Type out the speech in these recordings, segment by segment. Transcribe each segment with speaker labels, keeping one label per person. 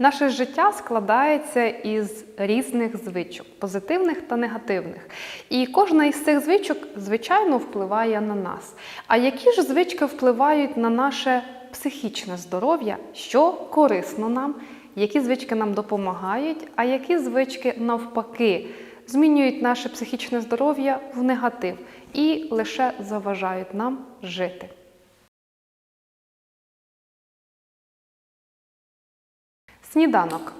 Speaker 1: Наше життя складається із різних звичок, позитивних та негативних. І кожна із цих звичок, звичайно, впливає на нас. А які ж звички впливають на наше психічне здоров'я, що корисно нам, які звички нам допомагають, а які звички навпаки змінюють наше психічне здоров'я в негатив і лише заважають нам жити. Сніданок.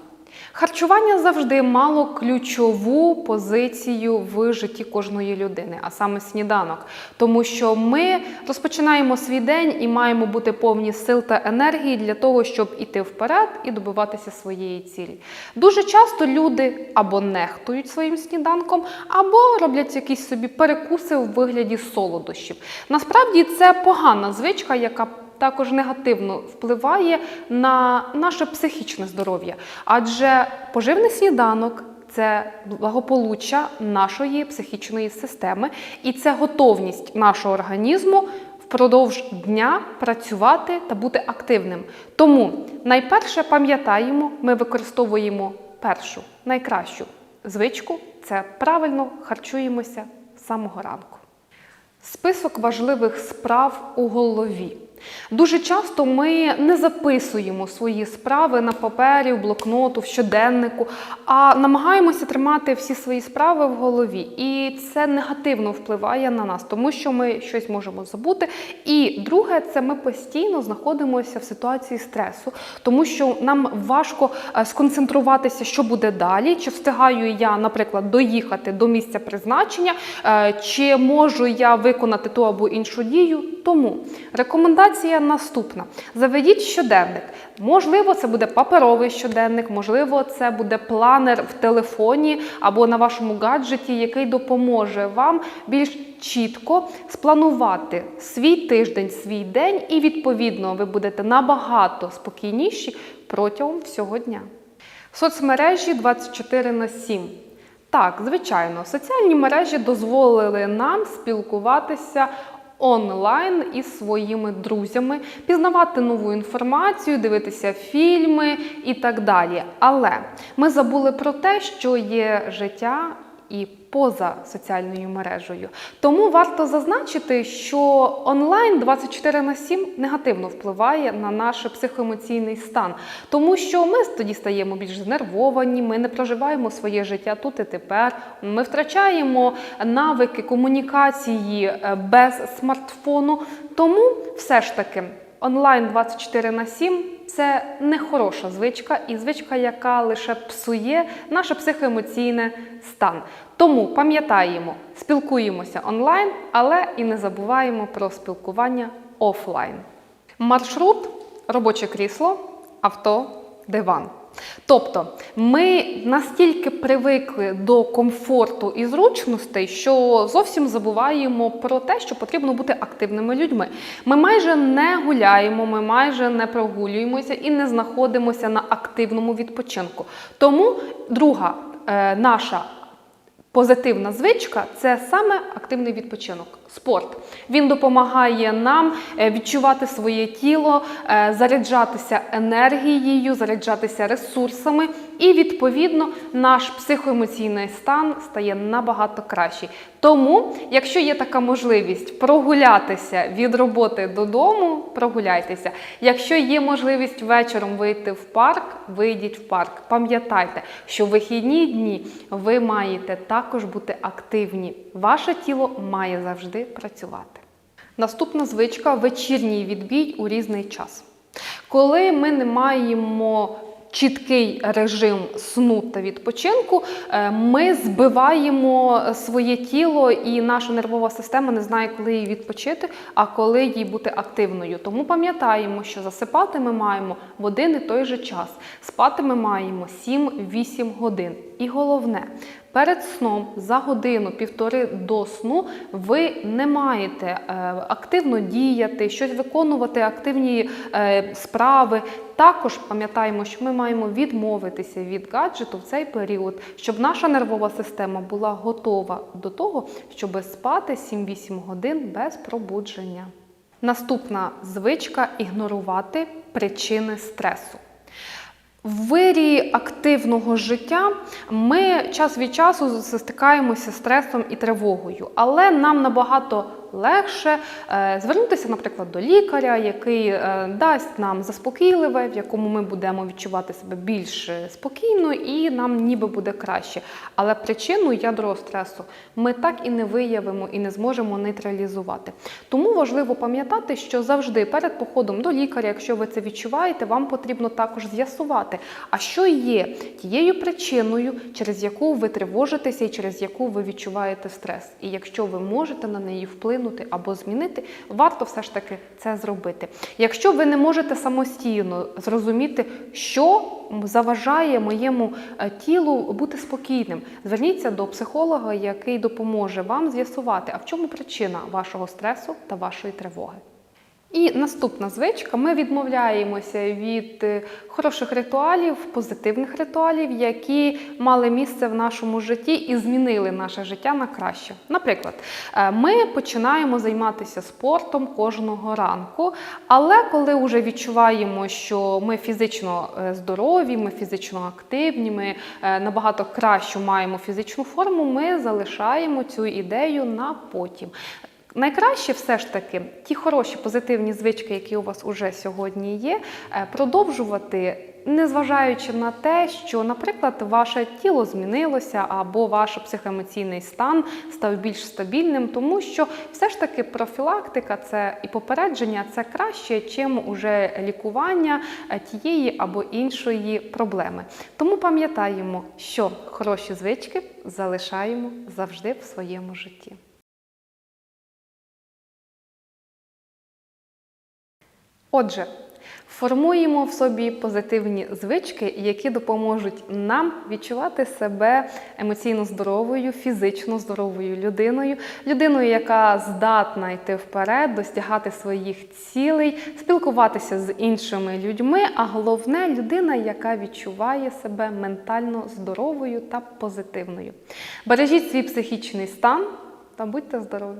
Speaker 1: Харчування завжди мало ключову позицію в житті кожної людини, а саме сніданок. Тому що ми розпочинаємо свій день і маємо бути повні сил та енергії для того, щоб іти вперед і добиватися своєї цілі. Дуже часто люди або нехтують своїм сніданком, або роблять якісь собі перекуси у вигляді солодощів. Насправді це погана звичка, яка також негативно впливає на наше психічне здоров'я, адже поживний сніданок. Це благополуччя нашої психічної системи, і це готовність нашого організму впродовж дня працювати та бути активним. Тому найперше пам'ятаємо, ми використовуємо першу найкращу звичку це правильно харчуємося з самого ранку. Список важливих справ у голові. Дуже часто ми не записуємо свої справи на папері, в блокноту, в щоденнику, а намагаємося тримати всі свої справи в голові. І це негативно впливає на нас, тому що ми щось можемо забути. І друге, це ми постійно знаходимося в ситуації стресу, тому що нам важко е, сконцентруватися, що буде далі, чи встигаю я, наприклад, доїхати до місця призначення, е, чи можу я виконати ту або іншу дію. Тому рекомендація наступна: заведіть щоденник. Можливо, це буде паперовий щоденник, можливо, це буде планер в телефоні або на вашому гаджеті, який допоможе вам більш чітко спланувати свій тиждень, свій день, і відповідно ви будете набагато спокійніші протягом всього дня. Соцмережі 24 на 7. Так, звичайно, соціальні мережі дозволили нам спілкуватися онлайн із своїми друзями, пізнавати нову інформацію, дивитися фільми і так далі. Але ми забули про те, що є життя і поза соціальною мережею. Тому варто зазначити, що онлайн 24 на 7 негативно впливає на наш психоемоційний стан, тому що ми тоді стаємо більш знервовані, ми не проживаємо своє життя тут і тепер. Ми втрачаємо навики комунікації е, без смартфону. Тому все ж таки онлайн 24 на 7 це не хороша звичка, і звичка, яка лише псує наше психоемоційне стан. Тому пам'ятаємо, спілкуємося онлайн, але і не забуваємо про спілкування офлайн. Маршрут, робоче крісло, авто, диван. Тобто ми настільки привикли до комфорту і зручностей, що зовсім забуваємо про те, що потрібно бути активними людьми. Ми майже не гуляємо, ми майже не прогулюємося і не знаходимося на активному відпочинку. Тому друга е, наша Позитивна звичка це саме активний відпочинок, спорт. Він допомагає нам е, відчувати своє тіло, е, заряджатися енергією, заряджатися ресурсами, і, відповідно, наш психоемоційний стан стає набагато кращий. Тому, якщо є така можливість прогулятися від роботи додому, прогуляйтеся. Якщо є можливість вечором вийти в парк, вийдіть в парк. Пам'ятайте, що в вихідні дні ви маєте також бути активні. Ваше тіло має завжди працювати. Наступна звичка вечірній відбій у різний час. Коли ми не маємо чіткий режим сну та відпочинку, е, ми збиваємо своє тіло і наша нервова система не знає, коли їй відпочити, а коли їй бути активною. Тому пам'ятаємо, що засипати ми маємо в один і той же час. Спати ми маємо 7-8 годин. І головне, Перед сном за годину-півтори до сну ви не маєте е, активно діяти, щось виконувати, активні е, справи. Також пам'ятаємо, що ми маємо відмовитися від гаджету в цей період, щоб наша нервова система була готова до того, щоб спати 7-8 годин без пробудження. Наступна звичка ігнорувати причини стресу. В вирі активного життя ми час від часу стикаємося з стресом і тривогою, але нам набагато легше е, звернутися, наприклад, до лікаря, який е, дасть нам заспокійливе, в якому ми будемо відчувати себе більш спокійно і нам ніби буде краще. Але причину ядро стресу ми так і не виявимо і не зможемо нейтралізувати. Тому важливо пам'ятати, що завжди перед походом до лікаря, якщо ви це відчуваєте, вам потрібно також з'ясувати, а що є тією причиною, через яку ви тривожитеся і через яку ви відчуваєте стрес. І якщо ви можете на неї вплинути або змінити, варто все ж таки це зробити. Якщо ви не можете самостійно зрозуміти, що заважає моєму е, тілу бути спокійним, зверніться до психолога, який допоможе вам з'ясувати, а в чому причина вашого стресу та вашої тривоги. І наступна звичка: ми відмовляємося від е, хороших ритуалів, позитивних ритуалів, які мали місце в нашому житті і змінили наше життя на краще. Наприклад, е, ми починаємо займатися спортом кожного ранку, але коли вже відчуваємо, що ми фізично е, здорові, ми фізично активні, ми набагато кращу маємо фізичну форму, ми залишаємо цю ідею на потім. Найкраще все ж таки ті хороші позитивні звички, які у вас уже сьогодні є, е, продовжувати. Незважаючи на те, що, наприклад, ваше тіло змінилося або ваш психоемоційний стан став більш стабільним, тому що все ж таки профілактика це і попередження це краще, чим уже лікування е, тієї або іншої проблеми. Тому пам'ятаємо, що хороші звички залишаємо завжди в своєму житті. Отже, формуємо в собі позитивні звички, які допоможуть нам відчувати себе емоційно здоровою, фізично здоровою людиною, людиною, яка здатна йти вперед, досягати своїх цілей, спілкуватися з іншими людьми, а головне людина, яка відчуває себе ментально здоровою та позитивною. Бережіть свій психічний стан та будьте здорові!